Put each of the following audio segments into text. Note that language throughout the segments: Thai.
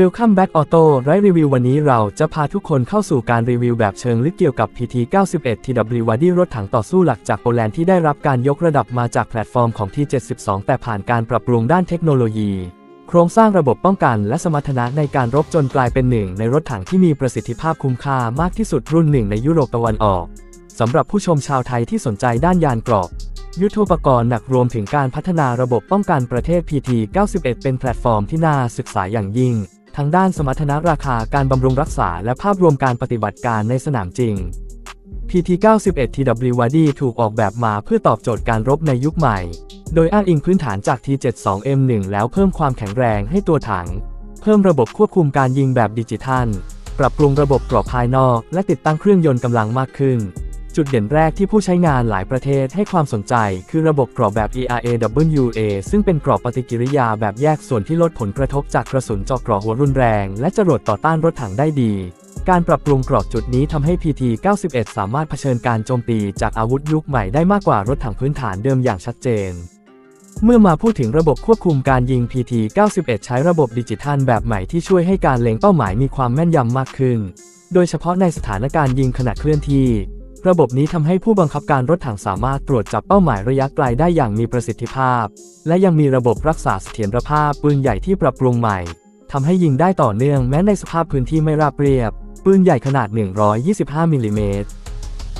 Welcome back Auto ไรรีวิววันนี้เราจะพาทุกคนเข้าสู่การรีวิวแบบเชิงลึกเกี่ยวกับ PT91 TW Wadi รถถังต่อสู้หลักจากโปแลนด์ที่ได้รับการยกระดับมาจากแพลตฟอร์มของ T72 แต่ผ่านการปรับปรุงด้านเทคโนโลยี โครงสร้างระบบป้องกันและสมรรถนะในการรบจนกลายเป็นหนึ่ง ในรถถังที่มีประสิทธิภาพคุ้มค่ามากที่สุดรุ่นหนึ่งในยุโรปตะวันออกสำหรับผู้ชมชาวไทยที่สนใจด้านยานเกราะยุทโธปกรณ์หนักรวมถึงการพัฒนาระบบป้องกันประเทศ PT91 เป็นแพลตฟอร์มที่น่าศึกษาอย่างยิ่ง ทั้งด้านสมรรถนะราคาการบำรุงรักษาและภาพรวมการปฏิบัติการในสนามจริง PT91 TW Wadi ถูกออกแบบมาเพื่อตอบโจทย์การรบในยุคใหม่ โดยอ้างอิงพื้นฐานจาก T72M1 แล้วเพิ่มความแข็งแรงให้ตัวถัง เพิ่มระบบควบคุมการยิงแบบดิจิทัล ปรับปรุงระบบกรอบภายนอก และติดตั้งเครื่องยนต์กำลังมากขึ้น จุดเด่นแรกที่ผู้ใช้งานหลายประเทศให้ความสนใจ คือระบบกรอบแบบ ERAWA ซึ่งเป็นกรอบปฏิกิริยาแบบแยกส่วนที่ลดผลกระทบจากกระสุนเจาะกราะหัวรุนแรง และจรวดต่อต้านรถถังได้ดี การปรับปรุงกรอบจุดนี้ทำให้ PT91 สามารถเผชิญการโจมตีจากอาวุธยุคใหม่ได้มากกว่ารถถังพื้นฐานเดิมอย่างชัดเจนเมื่อมาพูดถึงระบบควบคุมการยิง PT91 ใช้ระบบดิจิทัลแบบใหม่ที่ช่วยให้การเล็งเป้าหมายมีความแม่นยำมากขึ้น โดยเฉพาะในสถานการณ์ยิงขณะเคลื่อนที่ ระบบนี้ทำให้ผู้บังคับการรถถังสามารถตรวจจับเป้าหมายระยะไกลได้อย่างมีประสิทธิภาพ และยังมีระบบรักษาเสถียรภาพปืนใหญ่ที่ปรับปรุงใหม่ทำให้ยิงได้ต่อเนื่องแม้ในสภาพพื้นที่ไม่ราบเรียบ ปืนใหญ่ขนาด 125มิลลิเมตร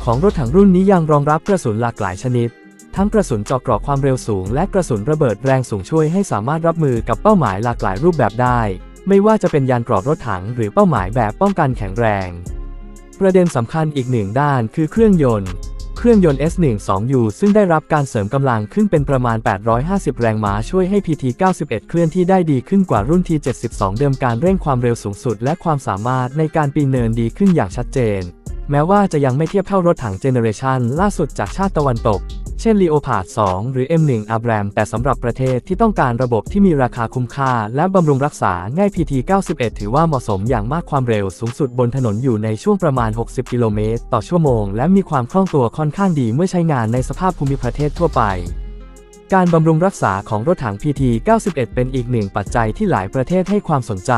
ของรถถังรุ่นนี้ยังรองรับกระสุนหลากหลายชนิด ทั้งกระสุนเจาะเกราะความเร็วสูง และกระสุนระเบิดแรงสูงช่วยให้สามารถรับมือกับเป้าหมายหลากหลายรูปแบบได้ ไม่ว่าจะเป็นยานเกราะรถถังหรือเป้าหมายแบบป้องกันแข็งแรง ประเด็นสำคัญอีกหนึ่งด้านคือเครื่องยนต์ เครื่องยนต์ S12U ซึ่งได้รับการเสริมกำลังขึ้นเป็นประมาณ 850 แรงม้าช่วยให้ PT91 เคลื่อนที่ได้ดีขึ้นกว่ารุ่น T72 เดิมการเร่งความเร็วสูงสุด และความสามารถในการปีนเนินดีขึ้นอย่างชัดเจน แม้ว่าจะยังไม่เทียบเท่ารถถังเจเนเรชันล่าสุดจากชาติตะวันตก เช่น Leopard 2 หรือ M1 Abram แต่สำหรับประเทศที่ต้องการระบบที่มีราคาคุ้มค่า และบำรุงรักษาง่าย PT91 ถือว่าเหมาะสมอย่างมากความเร็วสูงสุดบนถนนอยู่ในช่วงประมาณ 60 กิโลเมตรต่อชั่วโมง และมีความคล่องตัวค่อนข้างดีเมื่อใช้งานในสภาพภูมิประเทศทั่วไปการบำรุงรักษาของรถถัง PT91 เป็นอีกหนึ่งปัจจัยที่หลายประเทศให้ความสนใจ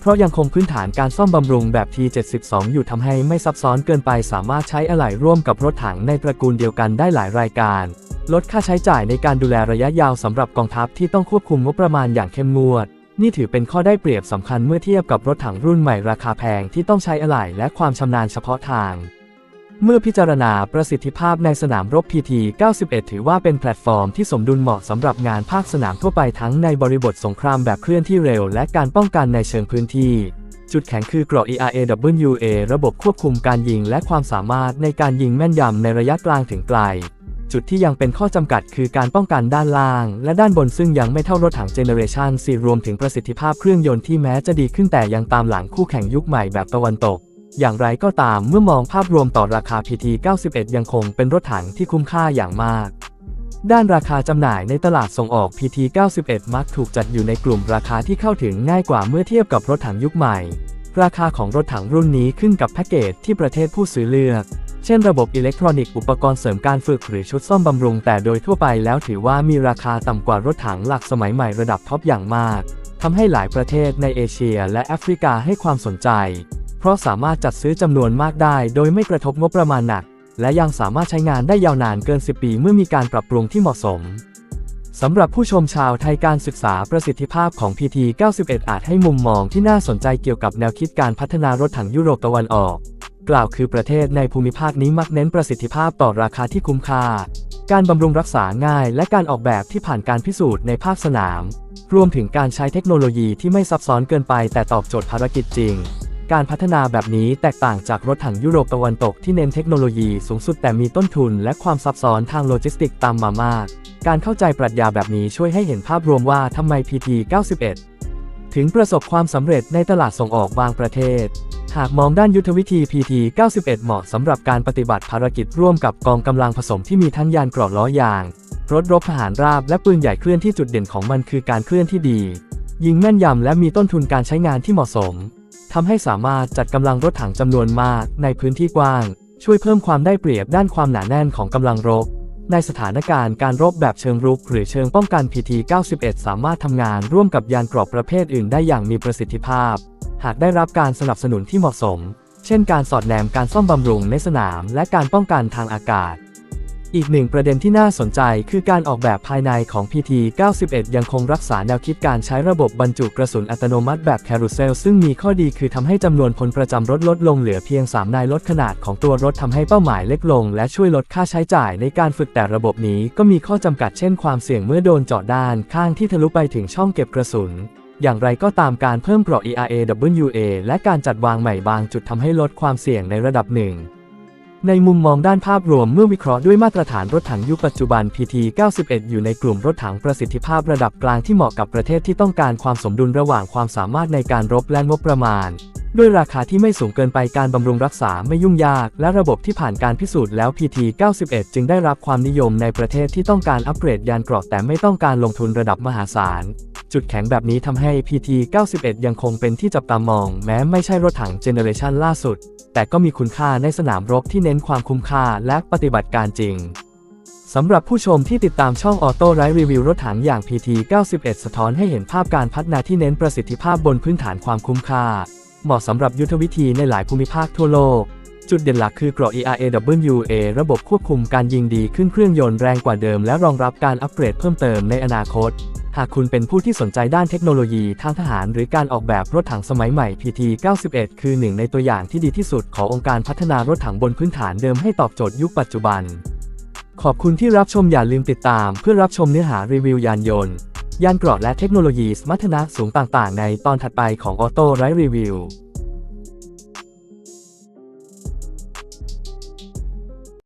เพราะยังคงพื้นฐานการซ่อมบำรุงแบบ T72 อยู่ทำให้ไม่ซับซ้อนเกินไปสามารถใช้อะไหล่ร่วมกับรถถังในตระกูลเดียวกันได้หลายรายการ ลดค่าใช้จ่ายในการดูแลระยะยาวสำหรับกองทัพที่ต้องควบคุมงบประมาณอย่างเข้มงวด นี่ถือเป็นข้อได้เปรียบสำคัญเมื่อเทียบกับรถถังรุ่นใหม่ราคาแพงที่ต้องใช้อะไหล่และความชำนาญเฉพาะทาง เมื่อพิจารณาประสิทธิภาพในสนามรบ PT91 ถือว่าเป็นแพลตฟอร์มที่สมดุลเหมาะสำหรับงานภาคสนามทั่วไปทั้งในบริบทสงครามแบบเคลื่อนที่เร็ว และการป้องกันในเชิงพื้นที่ จุดแข็งคือเกราะ ERAWA ระบบควบคุมการยิงและความสามารถในการยิงแม่นยำในระยะกลางถึงไกล จุดที่ยังเป็นข้อจำกัดคือการป้องกันด้านล่าง และด้านบนซึ่งยังไม่เท่ารถถังเจเนเรชัน4รวมถึงประสิทธิภาพเครื่องยนต์ที่แม้จะดีขึ้นแต่ยังตามหลังคู่แข่งยุคใหม่แบบตะวันตก อย่างไรก็ตามเมื่อมองภาพรวมต่อราคา PT91 ยังคงเป็นรถถังที่คุ้มค่าอย่างมาก ด้านราคาจำหน่ายในตลาดส่งออก PT91 มักถูกจัดอยู่ในกลุ่มราคาที่เข้าถึงง่ายกว่าเมื่อเทียบกับรถถังยุคใหม่ ราคาของรถถังรุ่นนี้ขึ้นกับแพ็กเกจที่ประเทศผู้ซื้อเลือก เช่นระบบอิเล็กทรอนิกส์อุปกรณ์เสริมการฝึกหรือชุดซ่อมบำรุง แต่โดยทั่วไปแล้วถือว่ามีราคาต่ำกว่ารถถังหลักสมัยใหม่ระดับท็อปอย่างมากทำให้หลายประเทศในเอเชียและแอฟริกาให้ความสนใจ เพราะสามารถจัดซื้อจำนวนมากได้โดยไม่กระทบงบประมาณหนัก และยังสามารถใช้งานได้ยาวนานเกิน 10 ปีเมื่อมีการปรับปรุงที่เหมาะสมสำหรับผู้ชมชาวไทยการศึกษาประสิทธิภาพของ PT91 อาจให้มุมมองที่น่าสนใจเกี่ยวกับแนวคิดการพัฒนารถถังยุโรปตะวันออก กล่าวคือประเทศในภูมิภาคนี้มักเน้นประสิทธิภาพต่อราคาที่คุ้มค่า การบำรุงรักษาง่าย และการออกแบบที่ผ่านการพิสูจน์ในภาคสนาม รวมถึงการใช้เทคโนโลยีที่ไม่ซับซ้อนเกินไปแต่ตอบโจทย์ภารกิจจริง การพัฒนาแบบนี้แตกต่างจากรถถังยุโรปตะวันตกที่เน้นเทคโนโลยีสูงสุดแต่มีต้นทุนและความซับซ้อนทางโลจิสติกตามมามาก การเข้าใจปรัชญาแบบนี้ช่วยให้เห็นภาพรวมว่าทำไม PT91 ถึงประสบความสำเร็จในตลาดส่งออกบางประเทศ หากมองด้านยุทธวิธี PT91 เหมาะสำหรับการปฏิบัติภารกิจร่วมกับกองกำลังผสมที่มีทั้งยานเกราะล้อยาง รถรบทหารราบและปืนใหญ่เคลื่อนที่จุดเด่นของมันคือการเคลื่อนที่ดี ยิงแม่นยำและมีต้นทุนการใช้งานที่เหมาะสม ทำให้สามารถจัดกำลังรถถังจำนวนมากในพื้นที่กว้าง ช่วยเพิ่มความได้เปรียบด้านความหนาแน่นของกำลังรบ ในสถานการณ์การรบแบบเชิงรุก หรือเชิงป้องกัน PT-91 สามารถทำงานร่วมกับยานเกรอบประเภทอื่นได้อย่างมีประสิทธิภาพ หากได้รับการสนับสนุนที่เหมาะสม เช่น การสอดแนมการซ่อมบำรุงในสนาม และการป้องกันทางอากาศ อีกหนึ่งประเด็นที่น่าสนใจคือการออกแบบภายในของ PT-91 ยังคงรักษาแนวคิดการใช้ระบบบรรจุกระสุนอัตโนมัติแบบแครูเซลซึ่งมีข้อดีคือทำให้จำนวนพลประจำรถลดลงเหลือเพียง 3 นายลดขนาดของตัวรถทำให้เป้าหมายเล็กลง และช่วยลดค่าใช้จ่ายในการฝึกแต่ระบบนี้ก็มีข้อจำกัดเช่นความเสี่ยงเมื่อโดนเจาะด้านข้างที่ทะลุไปถึงช่องเก็บกระสุนอย่างไรก็ตามการเพิ่มเกราะ ERAWA และการจัดวางใหม่บางจุดทำให้ลดความเสี่ยงในระดับหนึ่ง ในมุมมองด้านภาพรวมเมื่อวิเคราะห์ด้วยมาตรฐานรถถังยุคปัจจุบัน PT-91 อยู่ในกลุ่มรถถังประสิทธิภาพระดับกลางที่เหมาะกับประเทศที่ต้องการความสมดุลระหว่างความสามารถในการรบและงบประมาณ ด้วยราคาที่ไม่สูงเกินไปการบำรุงรักษาไม่ยุ่งยาก และระบบที่ผ่านการพิสูจน์แล้ว PT-91 จึงได้รับความนิยมในประเทศที่ต้องการอัปเกรดยานเกราะแต่ไม่ต้องการลงทุนระดับมหาศาล จุดแข็งแบบนี้ทำให้ PT-91 ยังคงเป็นที่จับตามอง แม้ไม่ใช่รถถังเจเนอเรชันล่าสุด แต่ก็มีคุณค่าในสนามรบที่เน้นความคุ้มค่าและปฏิบัติการจริงสำหรับผู้ชมที่ติดตามช่องออโต้ไรรีวิวรถถังอย่าง PT91 สะท้อนให้เห็นภาพการพัฒนาที่เน้นประสิทธิภาพบนพื้นฐานความคุ้มค่า เหมาะสำหรับยุทธวิธีในหลายภูมิภาคทั่วโลก จุดเด่นหลักคือเกราะ ERAWA ระบบควบคุมการยิงดีขึ้นเครื่องยนต์แรงกว่าเดิมและรองรับการอัปเกรดเพิ่มเติมในอนาคต หากคุณเป็นผู้ที่สนใจด้านเทคโนโลยีทางทหาร หรือการออกแบบรถถังสมัยใหม่ PT91 คือหนึ่งในตัวอย่างที่ดีที่สุดขององค์การพัฒนารถถังบนพื้นฐานเดิมให้ตอบโจทย์ยุคปัจจุบัน ขอบคุณที่รับชมอย่าลืมติดตาม เพื่อรับชมเนื้อหารีวิวยานยนต์ ยานเกราะและเทคโนโลยีสมรรถนะสูงต่างๆ ในตอนถัดไปของออโต้ไรรีวิว